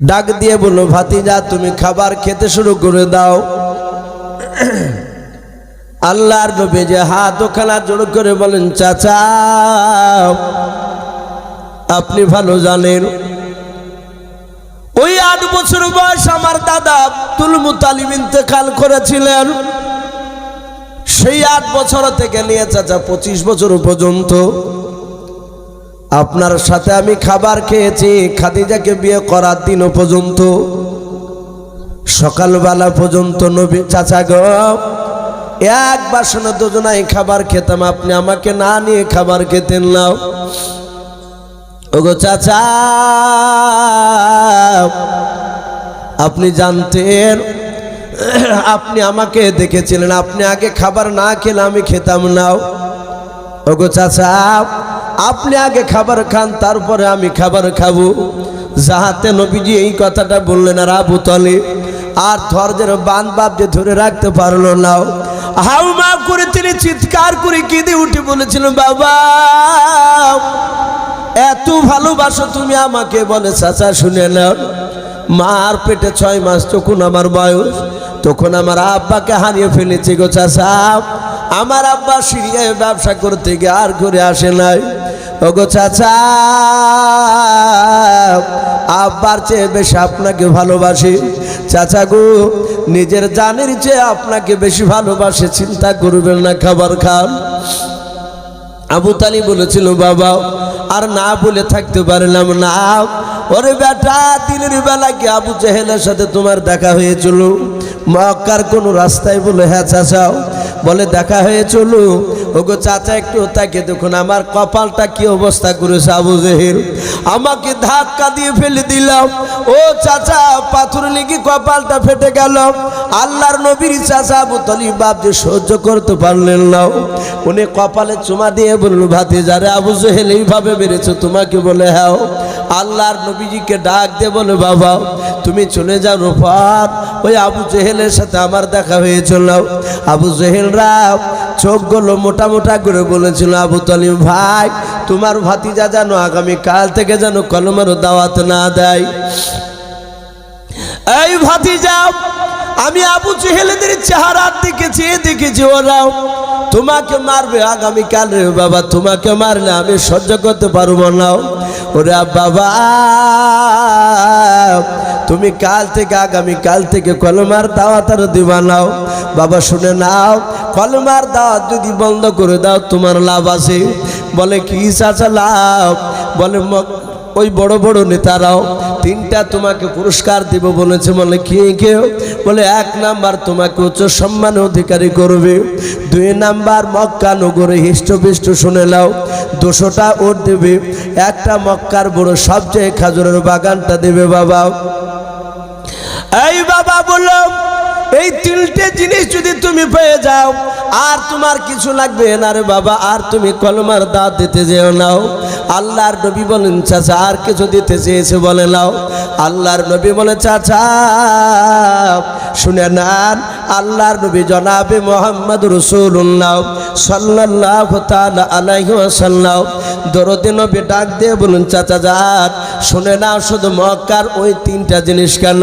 ডাক দিয়ে বলল, ভাতিজা, তুমি খাবার খেতে শুরু করে দাও। আল্লাহর নবী যে হাত ওখানা জোর করে বলেন, চাচা, আপনি ভালো জানেন, ওই আট বছর বয়স আমার দাদা আব্দুল মুতালিম ইন্তেকাল করেছিলেন। সেই আট বছর থেকে নিয়ে চাচা পঁচিশ বছর পর্যন্ত আপনার সাথে আমি খাবার খেয়েছি, খাদিজাকে বিয়ে করার দিনও পর্যন্ত। সকালবেলা পর্যন্ত নবী, চাচা গো, এক বাসনে দুজনাই খাবার খেতাম, আপনি আমাকে না নিয়ে খাবার খেতেন নাও ওগো চাচা, আপনি জানতেন, আপনি আমাকে দেখেছিলেন, আপনি আগে খাবার না খেলে আমি খেতাম নাও ওগো চাচা আপনি আগে খাবার খান, তারপরে আমি খাবার খাব। যাহাতে নবীজি এই কথাটা বললেন, আর আবু তলে আর ধৈর্যের বান বাপ যে ধরে রাখতে পারল না। হাউমা করে তিনি চিৎকার করে কেঁদে উঠে বলেছিলেন বাবা, এত ভালোবাসো তুমি আমাকে বলে, চাচা শুনে নাও, মার পেটে ছয় মাস তখন আমার বয়স, তখন আমার আব্বাকে হারিয়ে ফেলেছি গো চাচা। আমার আব্বা সিরিয়ায় ব্যবসা করতে গিয়ে আর ঘুরে আসে নাই। ওগো চাচা, আব্বার চেয়ে বেশি আপনাকে ভালোবাসি। চাচা গো, নিজের জানের চেয়ে আপনাকে বেশি ভালোবাসে, চিন্তা করবেন না, খাবার খান। আবু তালি বলেছিল, বাবা, আর না বলে থাকতে পারলাম না। ওরে বেটা, দিনের বেলা কি আবু জেহেলের সাথে তোমার দেখা হয়েছিল? মক্কার কোনো রাস্তায় বলে হ্যাঁ চাচাও বলে, দেখা হয়েছিল। ওগো চাচা, একটু তাকে দেখুন, আমার কপালটা কি অবস্থা করেছে আবু জেহেল? আমাকে ধাক্কা দিয়ে ফেলে দিলাম। ও চাচা, পাথর লেগে কপালটা ফেটে গেল। আল্লাহর নবীর চাচা আবু তলিম বাপ যে সহ্য করতে পারলেন না। উনি কপালে চুমা দিয়ে বলল ভাতে যারে আবু জেহেল, এইভাবে বেড়েছে তোমাকে বলে হ্যাঁ আল্লাহর নবীজিকে ডাক দিয়ে বলে, বাবা, তুমি চলে যাও রোফার ওই আবু জেহেলের সাথে আমার দেখা হয়েছিল। আবু জেহেলরা চোখগুলো মোটা মোটা করে বলেছিল, আবু তালিম ভাই, তোমার ভাতিজা যেন আগামী কাল থেকে যেন কলমের দাওয়াত না দেয়। এই ভাতিজা, আমি আবু চেহেলেদের চেহারার দিকে চেয়ে দেখেছি ওরাও। তোমাকে মারবে আগামীকাল রে বাবা, তোমাকে মারলে আমি সহ্য করতে পারব না। ওরে বাবা, তুমি কাল থেকে আগামী কাল থেকে কলমার দাওয়াত আর দিবা নাও বাবা, শুনে নাও, কলমার দাওয়াত যদি বন্ধ করে দাও, তোমার লাভ আছে। বলে, কি চাচা লাভ? বলে ওই বড় বড় নেতারাও তিনটা তোমাকে পুরস্কার দিব বলেছে বলে কি কেউ? বলে এক নাম্বার তোমাকে উচ্চ সম্মান অধিকারী করবে। দুই নাম্বার মক্কা নগরে হিষ্টপিষ্ট শুনে নাও, দুশোটা ওর দেবে। একটা মক্কার বড় সবচেয়ে খাজুরের বাগানটা দেবে বাবা। এই বাবা বলল, এই তিনটে জিনিস যদি তুমি পেয়ে যাও, আর তোমার কিছু লাগবে না রে বাবা, আর তুমি কলমার দাঁত দিতে যেও নাও আল্লাহর নবী বলেন, চাচা, আর কিছু দিতে চেয়েছে বলে নাও। আল্লাহর নবী বলে, চাচা, শুনে নান, আল্লাহর নবী জনাবে মোহাম্মদ রসুল্লাহ। সাল্লাহ তাআলা আলাইহি ওয়াসাল্লাম। দরদে নবী ডাক দিয়ে বলুন, চাচা যান, শুনে নাও শুধু মক্কার ওই তিনটা জিনিস কেন?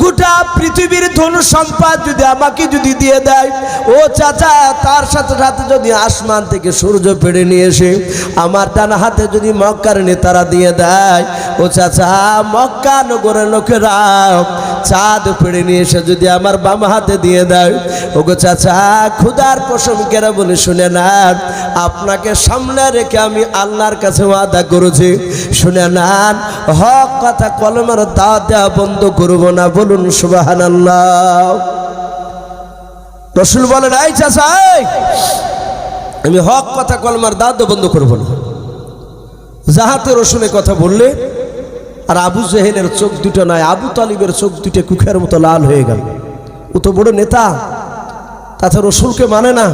গোটা পৃথিবীর ধন সম্পদ যদি আমাকে যদি দিয়ে দেয়, ও চাচা, তার সাথে সাথে যদি আসমান থেকে সূর্য পেড়ে নিয়ে এসে আমার ডান হাতে যদি মক্কার নেতারা দিয়ে দেয় ও চাচা মক্কা নগরের লোকেরা চাঁদ পেড়ে নিয়ে এসে যদি আমার বাম হাতে দিয়ে দেয় ওগো চাচা ক্ষুদার প্রসঙ্গেরা বলে শুনে নেন আপনাকে সামনে রেখে আমি আল্লাহর কাছে ওয়াদা করেছি। শুনে নেন হক কথা কলমের দাওয়াত দেওয়া বন্ধ করব না বলুন সুবাহান আল্লাহ রসুল বলেন আই চাচা এই, আমি হক কথা কলমার দেওয়া বন্ধ করব না। যাহাতে রসুলের কথা বললে আর আবু জেহেলের চোখ দুটো নয়, আবু তালিবের চোখ দুটো কুখের মতো লাল হয়ে গেল। ও তো বড় নেতা তাতে রসুলকে মানে না।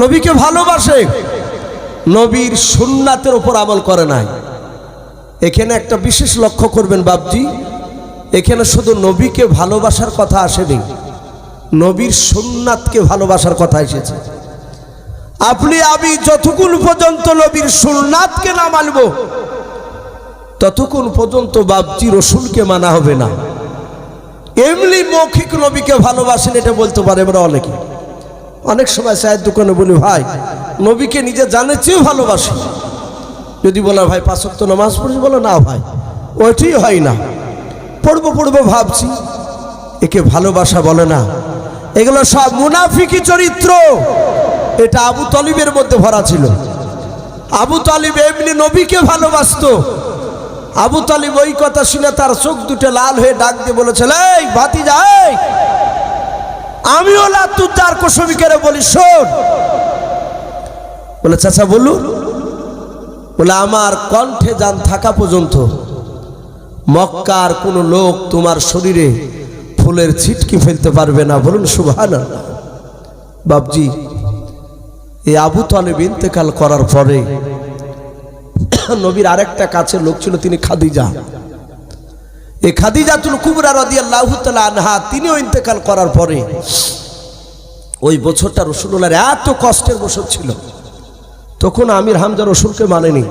নবীকে ভালোবাসে, নবীর সুন্নাতের ওপর আমল করে নাই। এখানে একটা বিশেষ লক্ষ্য করবেন বাবজি এখানে শুধু নবীকে ভালোবাসার কথা আসেনি, নবীর সুন্নাতকে ভালোবাসার কথা এসেছে। আপনি, আমি যতক্ষণ পর্যন্ত নবীর সুন্নাতকে না মানব ততক্ষণ পর্যন্ত বাপজি রসুলকে মানা হবে না। এমনি মৌখিক নবীকে ভালোবাসেন এটা বলতে পারে আমরা অনেকে। অনেক সময় চায়ের দোকানে বলি, ভাই, নবীকে নিজে জানের চেয়েও ভালোবাসি। যদি বলা, ভাই পাঁচক্ত নামাজ পড়ছি বলো, না ভাই ওইটাই হয় না। পড়ব পড়ব ভাবছি। একে ভালোবাসা বলে না। এগুলো সব মুনাফিকি চরিত্র। এটা আবু তলিবের মধ্যে ভরা ছিল। আবু তালিব এমনি নবীকে ভালোবাসতো। আবু তালিব ওই কথা শুনে তার চোখ দুটো লাল হয়ে ডাক দিয়ে বলেছিল, এই ভাতি যাই আমিও লাতুদ্দার কোশমিকেরে বলি, শোন। বলে, চাচা বলুন বলে, আমার কণ্ঠে যান থাকা পর্যন্ত মক্কার কোনো লোক তোমার শরীরে ফুলের ছিটকি ফেলতে পারবে না। বলুন সুভান বাবজি এই আবু তালেব ইন্তেকাল করার পরে নবীর আরেকটা কাছের লোক ছিল, তিনি খাদিজা। এই খাদিজাতুল কুবরা রাদিয়াল্লাহু আনহা তিনিও ইন্তেকাল করার পরে ওই বছরটা রসুল্লাহর এত কষ্টের বছর ছিল। তখন আমির হামজা রসুলকে মানেনি।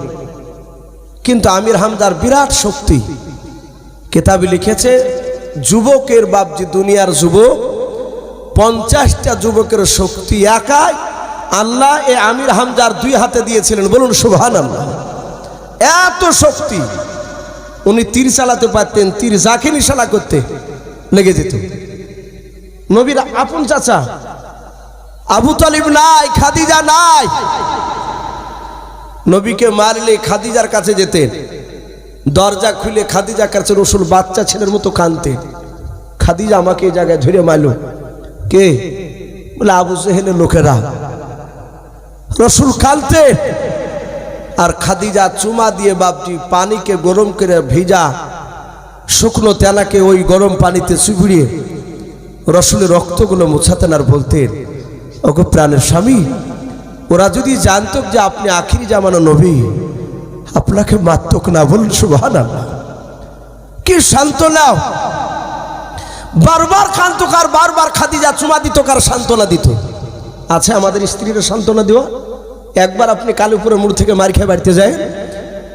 কিন্তু আমির হামজার বিরাট শক্তি কেতাবে লিখেছে, যুবকের বাপজি দুনিয়ার যুবক, পঞ্চাশটা যুবকের শক্তি একাই আল্লাহ এ আমির হামজার দুই হাতে দিয়েছিলেন। বলুন সুবহান আল্লাহ এত শক্তি। উনি তীর চালাতে পারতেন, তীর যাকে নিশালা করতে লেগে যেত। নবীর আপন চাচা, আবু তালিব নাই, খাদিজা নাই। নবীকে মারলে খাদিজার কাছে যেতেন। দরজা খুলে খাদিজার কাছে রসুল বাচ্চা ছেলের মতো কানতেন খাদিজা আমাকে এই জায়গায় ধরে মারল। কে? বলে, আবু সেহেলের লোকেরা। রসুল কালতেন আর খাদিজা চুমা দিয়ে বাপটি পানিকে গরম করে ভিজা শুকনো তেলাকে ওই গরম পানিতে চুবিড়িয়ে রসুলের রক্তগুলো মোছাতেন আর বলতেন, ওগো প্রাণের স্বামী, ওরা যদি জানতো যে আপনি আখিরি জামানো নবী, আপনাকে মারতক না বলুন সুবাহান কি সান্ত্বনা? বারবার কান্তকার বারবার খাদিজা চুমা দিত কার সান্ত্বনা দিত। আছে আমাদের স্ত্রীরা সান্ত্বনা দেওয়া? একবার আপনি কালীপুরে মুড় থেকে মার খেয়ে বাড়িতে যায়।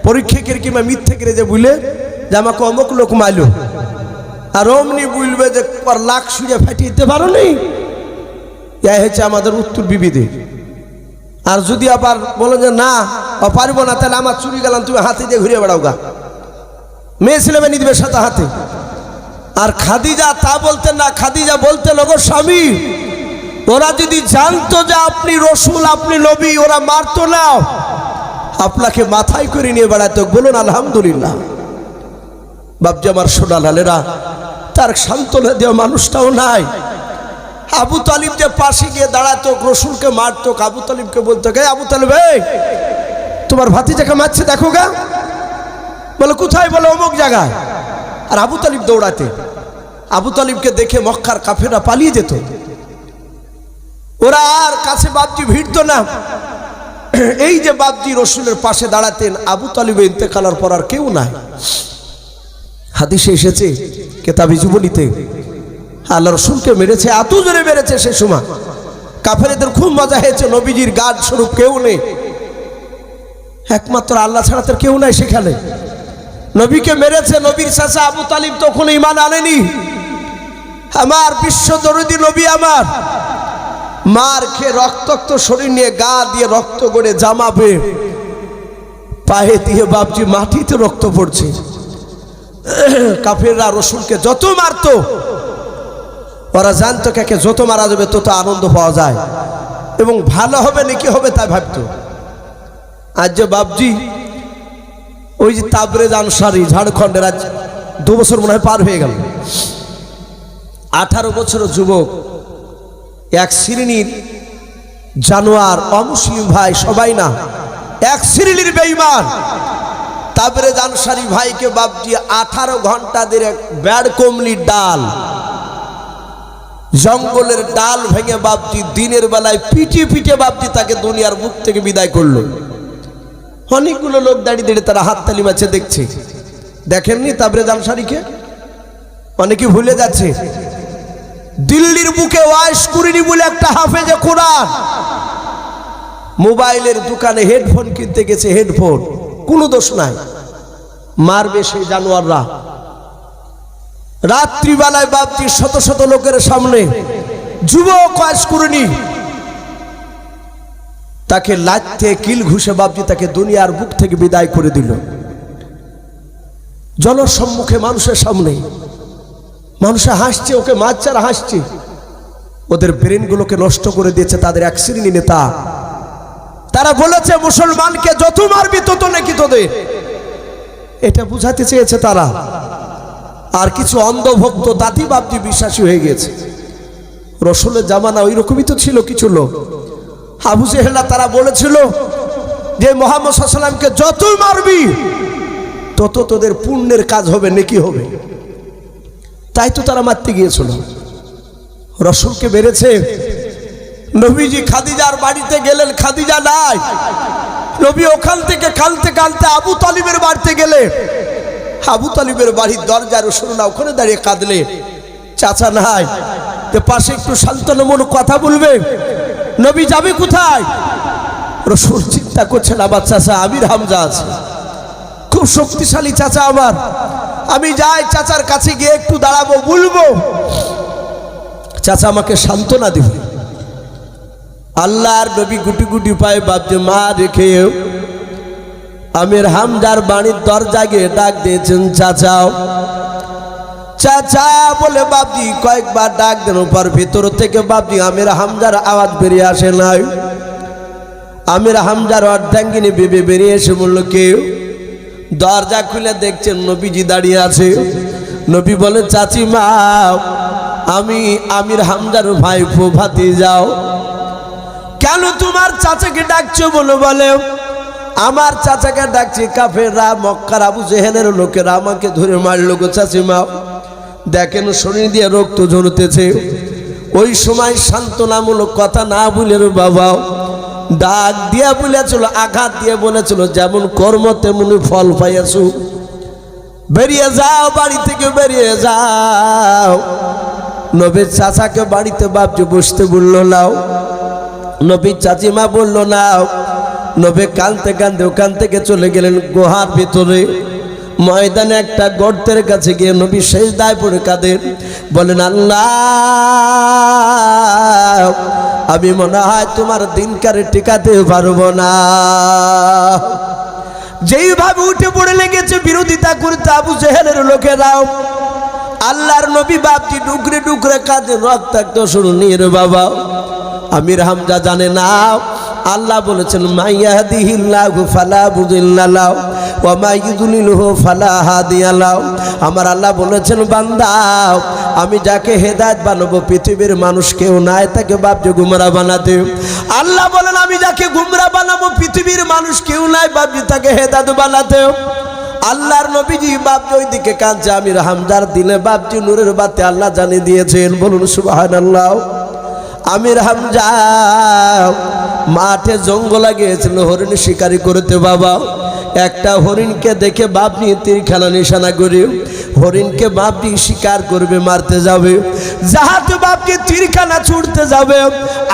পরীক্ষা করে কিংবা মিথ্যে করে যে বুঝলে যে আমাকে অমুক লোক মাইল আর অমনি বুঝবে যে লাখ সুরে ফাটিয়ে দিতে পারো নি ইয়া হচ্ছে আমাদের উত্তর বিবিধে। আর যদি আবার বলো যে, না পারব না, তাহলে আমার চুরি গেলাম, তুমি হাতে দিয়ে ঘুরে বেড়াও গা। মেয়ে ছেলে মেয়ে দিবে সাথে হাতে। আর খাদিজা তা বলতেন না, খাদিজা বলতেন, ওগো স্বামী ওরা যদি জানতো যে আপনি রসুল, আপনি নবী, ওরা মারতো না। আপনাকে মাথায় করে নিয়ে বেড়াতো বলুন, আলহামদুলিল্লাহ। বাবজি আমার সোনা লালেরা, তার সান্ত্বনা দেওয়া মানুষটাও নাই। আবু তালিব যে পাশে গিয়ে দাঁড়াতো, রসুলকে মারতো, আবু তালিবকে বলতো গে আবু তালিব তোমার ভাতিজাকে মারছে, দেখো গা। বলে, কোথায়? বলে, অমুক জায়গায়। আর আবু তালিব দৌড়াতে। আবু তালিবকে দেখে মক্কার কাফেরা পালিয়ে যেত। ওরা আর কাছে বাপজি ভিড়ত না। এই যে বাপজি রসুলের পাশে দাঁড়াতেন, আবু তালিবে ইন্তেকালার পর আর কেউ নাই। হাদিসে এসেছে কেতাবি জীবনীতে আল্লাহ রসুলকে মেরেছে, এত জোরে মেরেছে সে সময়। কাফেরেদের খুব মজা হয়েছে, নবীজির গাছ স্বরূপ কেউ নেই। একমাত্র আল্লাহ ছাড়া তার কেউ নাই সেখানে। নবীকে মেরেছে, নবীর চাচা আবু তালিব তখন ইমান আনেনি। আমার বিশ্ব দরদি নবী আমার। মার খেয়ে রক্তাক্ত শরীর নিয়ে গা দিয়ে রক্ত গড়ে জামা জামাবে। পায়ে দিয়ে বাপজি মাটিতে রক্ত পড়ছে। কাফেররা রসুলকে যত মারতো, ওরা জানতো কাকে যত মারা যাবে তত আনন্দ পাওয়া যায়। এবং ভালো হবে, নাকি হবে তাই ভাবতো। আজ যে বাপজি ওই যে তাবরেজ আনসারি ঝাড়খণ্ডের আজ দু বছর মনে হয় পার হয়ে গেল। আঠারো বছর যুবক এক শ্রেণির জানোয়ার, অমুসলিম ভাই, সবাই না। এক শ্রেণির বেইমান তারপরে জানসারি ভাইকে বাপজি আঠারো ঘণ্টা ধরে ব্যাড কমলির ডাল। জঙ্গলের ডাল ভেঙে বাপজি দিনের বেলায় পিটিয়ে পিটিয়ে বাপজি তাকে দুনিয়ার মুখ থেকে বিদায় করল। অনেকগুলো লোক দাঁড়িয়ে দাঁড়িয়ে তারা হাততালি মাছে দেখছে। দেখেননি তাবরে জানসারিকে? অনেকে ভুলে যাচ্ছে। দিল্লির বুকে ওয়াইস করিনি বলে একটা হাফেজে কোরআন। মোবাইলের দোকানে হেডফোন কিনতে গেছে হেডফোন, কোনো দোষ নাই। মারবে সেই জানোয়াররা। রাত্রিবেলায় বাপজি শত শত লোকের সামনে যুবক কয়েস করিনি। তাকে লাইতে কিল ঘুষে বাপজি তাকে দুনিয়ার বুক থেকে বিদায় করে দিল। জনসম্মুখে মানুষের সামনে মানুষে হাসছে, ওকে মাচ্চারা হাসছে। ওদের ব্রেনগুলোকে নষ্ট করে দিয়েছে তাদের এক শ্রেণি নেতা। তারা বলেছে, মুসলমানকে যত মারবি তত নাকি তোদের। এটা বুঝাতে চেয়েছে তারা। আর কিছু অন্ধভক্ত তাঁতি বাপজি বিশ্বাসী হয়ে গেছে। রসুলের জামানা ওই রকমই তো ছিল কিছু লোক। আবু জেহেলা তারা বলেছিল যে, মোহাম্মদ সাল্লামকে যতই মারবি, তত তোদের পুণ্যের কাজ হবে, নেকি হবে। তাই তো তারা মারতে গিয়েছিল। রসুলকে বেড়েছে নবীজি খাদিজার বাড়িতে গেলেন, খাদিজা নাই। নবী ওখান থেকে খালতে কালতে আবু তালিবের বাড়িতে গেলে। আবু তালিবের বাড়ির দরজা রসুল না ওখানে দাঁড়িয়ে কাঁদলে। চাচা নাই পাশে একটু শান্তনমূলক কথা বলবে। নবী যাবে কোথায়? রসুল চিন্তা করছেন, আমার চাচা আমির হামজা আছে। খুব শক্তিশালী চাচা আমার। আমি যাই চাচার কাছে গিয়ে একটু দাঁড়াবো, বলব। চাচা আমাকে সান্ত্বনা দিবে। আল্লাহর নবী গুটি গুটি পায়ে বাপকে মা, রেখে আমির হামজার বাড়ির দরজা গিয়ে ডাক দিয়েছেন, চাচাও। চাচা বলে, বাপজি, কয়েকবার ডাক দেন পর ভিতর থেকে, বাপজি, আমির হামজার আওয়াজ বেরিয়ে আসে নাই। আমির হামজার অর্ধাঙ্গিনী বেবে বেরিয়ে এসে বলল কেউ দরজা খুলে দেখছেন নবীজি দাঁড়িয়ে আছে। নবী বলে, চাচি মা, আমি আমির হামজার ভাই ভাতি যাও কেন তোমার চাচাকে ডাকছো বলো বলে? আমার চাচাকে ডাকছি কাফেররা, মক্কার আবু জেহেনের লোকেরা আমাকে ধরে মারলো গো চাচিমা দেখেন শরীর দিয়ে রক্ত ঝরতেছে। ওই সময় সান্ত্বনামূলক কথা না বলে বাবা ডাক দিয়ে বলেছিল, আঘাত দিয়ে বলেছিল, যেমন কর্ম তেমনি ফল পাইয়াছু। বেরিয়ে যাও, বাড়ি থেকে বেরিয়ে যাও। নবীর চাচাকে বাড়িতে বাপজি বসতে বলল, নাও। নবীর চাচিমা বলল, নাও। নবী কানতে কানতে ওখান থেকে চলে গেলেন গুহার ভিতরে। ময়দানে একটা গর্তের কাছে গিয়ে নবী শেষ দায় পড়ে কাঁদেন বলেন, আল্লাহ, আমি মনে হয় তোমার দিনকারে টিকাতে পারব না। যেইভাবে উঠে পড়ে লেগেছে, বিরোধিতা করতে আবু জেহেলের লোকেরাও। আল্লাহর নবী বাপজি ডুকরে ডুকরে কাঁদে, রক্তাক্ত শুরু নিয়ে বাবা। আমির হামজা জানে না, আল্লাহ বলেছেন মাইয়া মাইয়াদিহিল্লাহু ফালা বুদিল্লাহ হাদিয়ালাহ আমার আল্লাহ বলেছেন, বান্দা, আমি যাকে হেদায়ত বানাবো, পৃথিবীর মানুষ কেউ নাই, তাকে বাপজি গুমরা বানাতে। আল্লাহ বলেন, আমি যাকে গুমরা বানাবো, পৃথিবীর মানুষ কেউ নাই বাপজি তাকে হেদায়েত বানাতে। আল্লাহর নবীজি বাপজি ওই দিকে কাঁদছে, আমির হামজার দিলে বাপজি নূরের বাতে আল্লাহ জানিয়ে দিয়েছেন, বলুন সুবহানাল্লাহ। আমির হামজা মাঠে জঙ্গলা গিয়েছিল, হরিণ শিকারি করতে বাবা। একটা হরিণকে দেখে বাপ বাপনি খেলা নিশানা করি। হরিণকে বাপনি শিকার করবে, মারতে যাবে। যাহাতে বাপকে তীর খেলা ছুটতে যাবে,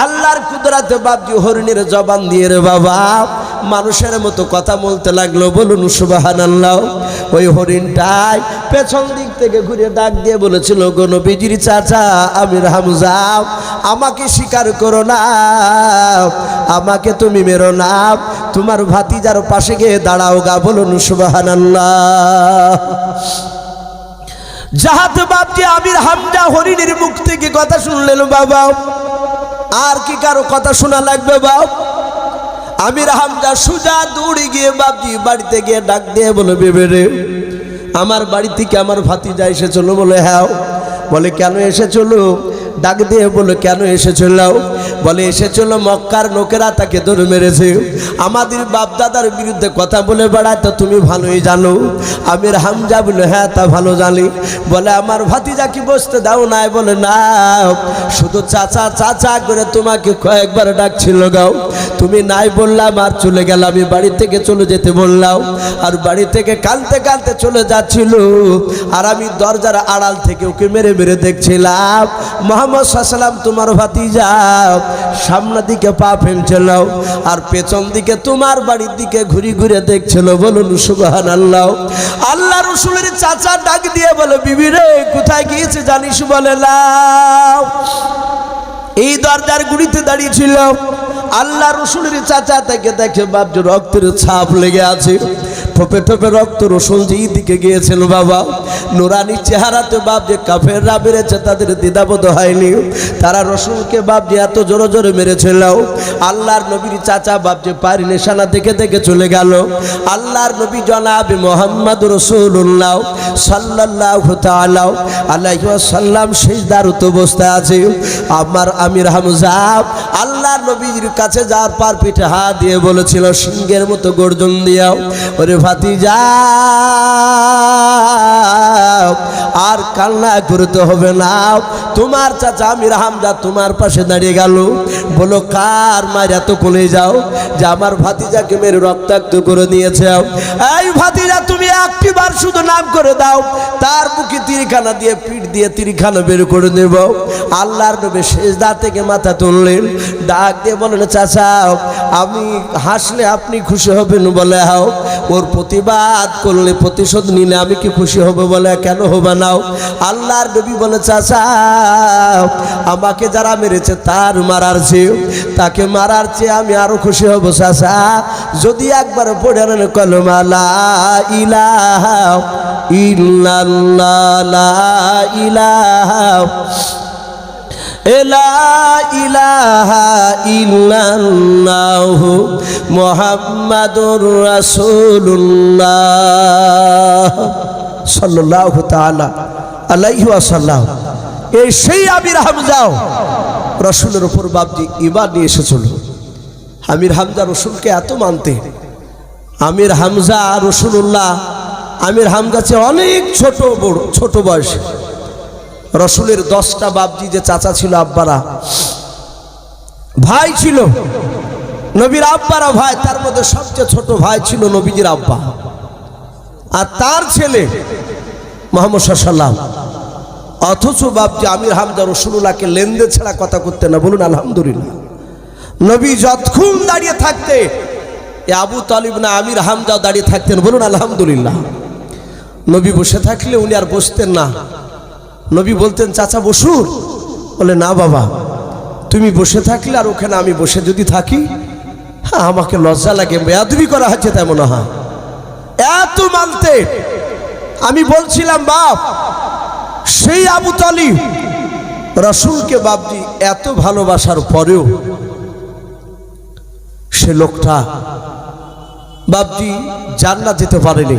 আল্লাহর কুদরাতে বাপজি হরিণের জবান দিয়ে রে বাবা। মানুষের মতো কথা বলতে লাগল, বলুন সুবাহান আল্লাহ ওই হরিণটাই পেছন দিক থেকে ঘুরে ডাক দিয়ে বলেছিল, গো নবীজির চাচা, আমির হামজা, আমাকে স্বীকার করো না, আমাকে তুমি মেরো না, তোমার ভাতিজার পাশে গিয়ে দাঁড়াও গা, বলুন সুবাহান আল্লাহ যাহাতে বাপজি আমির হামজা হরিণের মুখ থেকে কথা শুনলেন বাবা। আর কি কারও কথা শোনা লাগবে বাপ? আমির হামজা সুজা দৌড়ে গিয়ে বাপজি বাড়িতে গিয়ে ডাক দিয়ে বেবে রে, আমার বাড়ি থেকে আমার ভাতিজা এসেছিল। বলে হ্যাঁ। বলে, কেন এসেছিল? ডাক দিয়ে বলো, কেন এসেছিল? বলে, এসেছিল মক্কার লোকেরা তাকে ধরে মেরেছে। আমাদের বাপ দাদার বিরুদ্ধে কথা বলে বেড়ায়, তো তুমি ভালোই জানো। আমির হামজা বলে হ্যাঁ তা ভালো জানি। বলে, আমার ভাতিজা কি বসতে দাও নাই? বলে, না, শুধু চাচা চাচা করে তোমাকে কয়েকবার ডাকছিল গাও। তুমি নাই বললাম, আর চলে গেলাম। আমি বাড়ি থেকে চলে যেতে বললাম, আর বাড়ি থেকে কানতে কানতে চলে যাচ্ছিল। আর আমি দরজার আড়াল থেকে ওকে মেরে মেরে দেখছিলাম। মোহাম্মদ সাল্লাম তোমার ভাতিজা সামনের দিকে পা ফেলছিল আর পেছন দিকে তোমার বাড়ির দিকে ঘুরি ঘুরে দেখছিল বলুন সুবাহান আল্লাহ আল্লাহ রসুলের চাচা ডাক দিয়ে বলে, বিবি রে, কোথায় গিয়েছে জানিস বলে লাও এই দরজার গুড়িতে দাঁড়িয়েছিল আল্লাহ রসুলের চাচা থেকে দেখে বাপ রক্তের ছাপ লেগে আছে। ঠোপে ঠোপে রক্ত যে দিকে গিয়েছিল বাবা। নোরানির চেহারাতে বাপ যে কাফেররা বেড়েছে, তাদের দ্বিধাবোধ হয়নি। তারা রসুলকে বাপ যে এত জোরে জোরে মেরেছিল। আল্লাহর নবীর চাচা বাপ যে পারি নিশানা দেখে দেখে চলে গেল। আল্লাহর নবী জনাব মোহাম্মদ রসুল্লাহ সাল্লাহ তালাও আল্লাহ সাল্লাম শেষ দারুত অবস্থায় আছে। আমার আমির হামজা আল্লাহর নবীর কাছে যাওয়ার পার পিঠে হাত দিয়ে বলেছিল, সিংহের মতো গর্জন দিয়াও ওরে যা আর কান্না করতে হবে না। তোমার চাচা আমির হামজা তোমার পাশে দাঁড়িয়ে গেল। বলো, কার মার এত কোলে যাও যে আমার ভাতিজাকে মেরে রক্তাক্ত করে দিয়েছে? এই ভাতিজা, তুমি একটি বার শুধু নাম করে দাও। তার মুখে তিরিখানা দিয়ে, পিঠ দিয়ে তিরিখানা বের করে দেব আল্লাহর নবে শেষ দা থেকে মাথা তুললেন। ডাক দিয়ে বলেন চাচা, আমি হাসলে আপনি খুশি হবেন বলে হাও। ওর প্রতিবাদ করলে প্রতিশোধ নিলে আমি কি খুশি হব বলে? কেন হবে নাও? আল্লাহর নবী বলে, চাচা, আমাকে যারা মেরেছে তার মারার চেয়ে তাকে মারার চেয়ে আমি আরও খুশি হব, চাচা। যদি একবার পড়ে নেন কলমালা ইলাহা ইল্লাল্লাহ ইলাহা মুহাম্মাদুর রাসূলুল্লাহ সাল্লাল্লাহু তাআলা আলাইহি ওয়াসাল্লাম। এই সেই আমির হামজাও রসুলের উপর বাপজি ইমান নিয়ে এসেছিল। আমির হামজা রসুলকে এত মানতে। আমির হামজা রসুল্লাহ আমির হামজা চেয়ে অনেক ছোট বড়, ছোট বয়স। রসুলের দশটা বাপজি যে চাচা ছিল, আব্বারা। ভাই ছিল, নবীর আব্বারা ভাই, তার মধ্যে সবচেয়ে ছোট ভাই ছিল নবীজির আব্বা। আর তার ছেলে মোহাম্মদ সাল্লাম অথচ বাপজি আমির হামজা রসুল্লাহকে লেনদেন ছাড়া কথা করতে না, বলুন আলহামদুলিল্লাহ। নবী যতক্ষণ দাঁড়িয়ে থাকতে আবু তালিব না আমির হামজাও দাঁড়িয়ে থাকতেন, বলুন আলহামদুলিল্লাহ। নবী বসে থাকলে উনি আর বসতেন না। নবী বলতেন, চাচা বসুন বলে, না বাবা, তুমি বসে থাকলে আর ওখানে আমি বসে যদি থাকি হ্যাঁ আমাকে লজ্জা লাগে, বেয়াদবি করা হচ্ছে তাই মনে হয়। এত মানতে আমি বলছিলাম, বাপ, সেই আবু তালিব রসুলকে বাপজি এত ভালোবাসার পরেও সে লোকটা বাপজি জান্নাত যেতে পারেনি।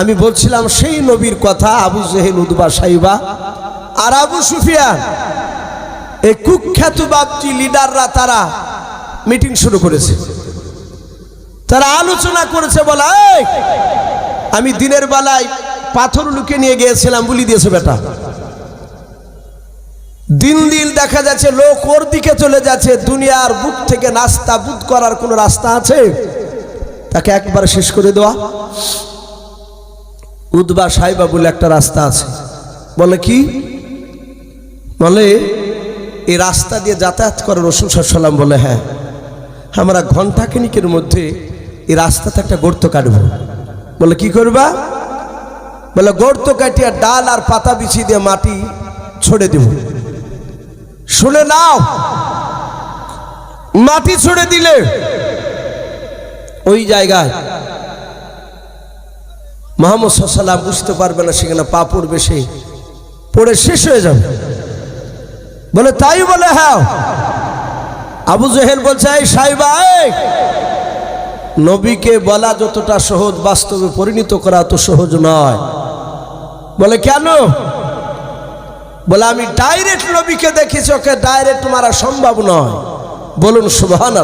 আমি বলছিলাম, সেই নবীর কথা আবু জেহেল উদ্বা সাইবা আর আবু সুফিয়ান। এই কুখ্যাত বাপজি, লিডাররা তারা মিটিং শুরু করেছে। তারা আলোচনা করেছে, বলা আমি দিনের বেলায় পাথর লুকে নিয়ে গিয়েছিলাম, বলি দিয়েছে বেটা। দিন দিন দেখা যাচ্ছে, লোক ওর দিকে চলে যাচ্ছে, দুনিয়ার বুক থেকে নাস্তা বুধ করার কোনো রাস্তা আছে? তাকে একবার শেষ করে দেওয়া। উদ্বা সাহেবা বলে একটা রাস্তা আছে। বলে কি? বলে, এই রাস্তা দিয়ে যাতায়াত করে রসুল সাল্লাম বলে হ্যাঁ। আমরা ঘণ্টা খানিকের মধ্যে এই রাস্তাতে একটা গর্ত কাটব। বলে, কি করবা? বলে, গর্ত কাটিয়া ডাল আর পাতা বিছিয়ে দিয়ে মাটি ছড়ে দেব। শুনে নাও, মাটি ছড়ে দিলে ওই জায়গায় মোহাম্মদ সাল্লাম বুঝতে পারবে না সেখানে পা পড়বে সে। পড়ে শেষ হয়ে যাবে। বলে, তাই বলে হ্যাঁ। আবু জহেল বলছে, এই সাইবা নবীকে বলা যতটা সহজ, বাস্তবে পরিণত করা তো সহজ নয়। বলে, কেন? বলে, আমি ডাইরেক্ট নবীকে দেখেছি, ওকে ডাইরেক্ট মারা সম্ভব নয়। বলুন সুবহান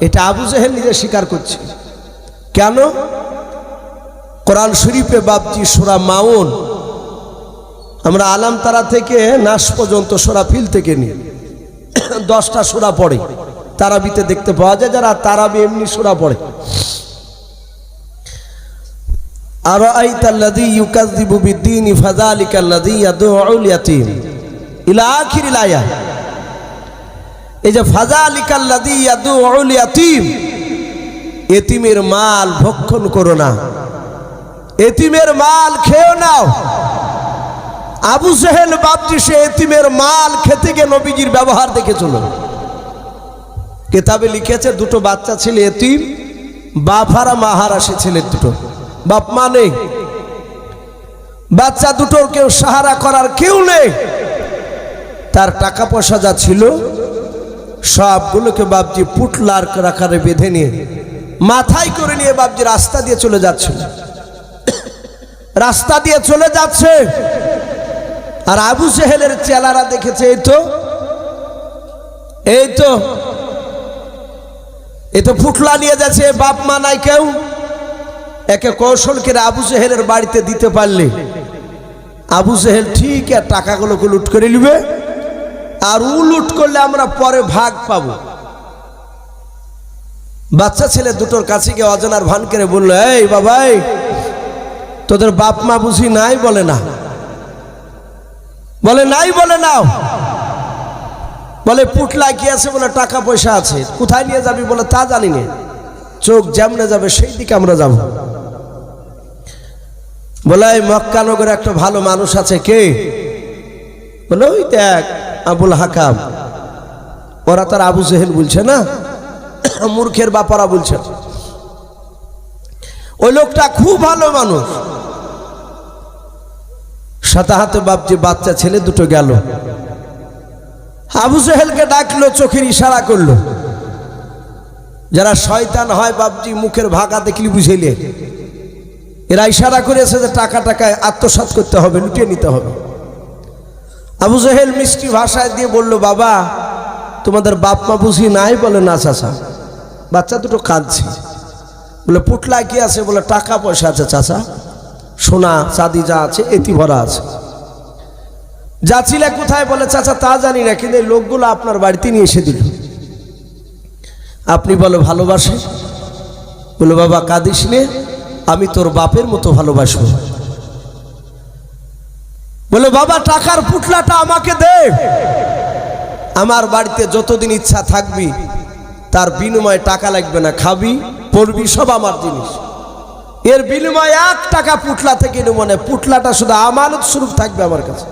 এটা আবু জহেল নিজে স্বীকার করছে। কেন? কোরআন শরীফে বাপজি সোরা মাউন। আমরা আলামতারা থেকে নাস পর্যন্ত সোরা ফিল থেকে নিই। দশটা সোরা পড়ে। তারাবিতে দেখতে পাওয়া যায় যারা তারাবি এমনি সোরা পড়ে। আর আইতাল্লাদি ইউকাযযিবু বিদ্দীন ফাযালিকাল্লাযী ইয়াদউল ইয়াতীম। ইলা আখিরিল আয়াত এই যে ফাজা আলিকাল্লাদি ইয়াদু ইয়াতিম। এতিমের মাল ভক্ষণ করো না। এতিমের মাল খেও নাও। আবু সেহেল বাপজি সে এতিমের মাল খেতে গিয়ে নবীজির ব্যবহার দেখে কেতাবে লিখেছে, দুটো বাচ্চা ছেলে এতিম বাফারা মাহারা, সে ছেলের দুটো। বাপ মা নেই। বাচ্চা দুটোর কেউ সাহারা করার কেউ নেই। তার টাকা পয়সা যা ছিল, সবগুলোকে বাপজি পুটলার আকারে বেঁধে নিয়ে, মাথায় করে নিয়ে বাপজি রাস্তা দিয়ে চলে যাচ্ছিল। রাস্তা দিয়ে চলে যাচ্ছে। আর আবু সেহেলের চেলারা দেখেছে, এই তো এই তো, এ তো ফুটলা নিয়ে যাচ্ছে, বাপ মা নাই কেউ। একে কৌশল করে আবু সেহেলের বাড়িতে দিতে পারলে। আবু সেহেল ঠিক আর টাকাগুলোকে লুট করে নিবে। আর উ লুট করলে আমরা পরে ভাগ পাবো। বাচ্চা ছেলে দুটোর কাছে গিয়ে অজানার ভান করে বলল, এই বাবাই তোদের বাপ মা বুঝি নাই বলে না? বলে, নাই বলে নাও। বলে পুটলা কি আছে বলে টাকা পয়সা আছে। কোথায় নিয়ে যাবি বলে তা জানি না। চোখ যেমনে যাবে সেই দিকে আমরা যাব। বলে মক্কানগরে একটা ভালো মানুষ আছে কে? বলে, ওই দেখ, আবুল হাকাম। ওরা তার আবু জেহেল বলছে না? মূর্খের বাপারা বলছে। ওই লোকটা খুব ভালো মানুষ। সাথে হাতে বাপজি, বাচ্চা, ছেলে দুটো গেল। আবু জেহেলকে ডাকলো, চোখের ইশারা করল। যারা শয়তান হয় বাপজি, মুখের ভাগা দেখলি বুঝেলে এরা ইশারা করেছে যে টাকা টাকায় আত্মসাৎ করতে হবে, লুটিয়ে নিতে হবে। আবু জেহেল মিষ্টি ভাষায় দিয়ে বলল, বাবা, তোমাদের বাপ মা বুঝি নাই? বলে, না চাচা। বাচ্চা দুটো কাঁদছে। বলে পুটলা কি আছে? বলে, টাকা পয়সা আছে চাচা। সোনা, চাঁদি যা আছে, এটি ভরা আছে। যাচ্ছিলে কোথায় বলে, চাচা, তা জানি না, কিন্তু লোকগুলো আপনার বাড়িতে নিয়ে এসে দিল। আপনি বলো, ভালোবাসে? বলে, বাবা, কাঁদিস নে, আমি তোর বাপের মতো ভালোবাসবো। বলে, বাবা, টাকার পুটলাটা আমাকে দে। আমার বাড়িতে যতদিন ইচ্ছা থাকবি, তার বিনিময়ে টাকা লাগবে না, খাবি, পড়বি, সব আমার জিনিস। এর বিনিময়ে এক টাকা পুটলা থেকে নেব না পুটলাটা শুধু আমানত স্বরূপ থাকবে আমার কাছে।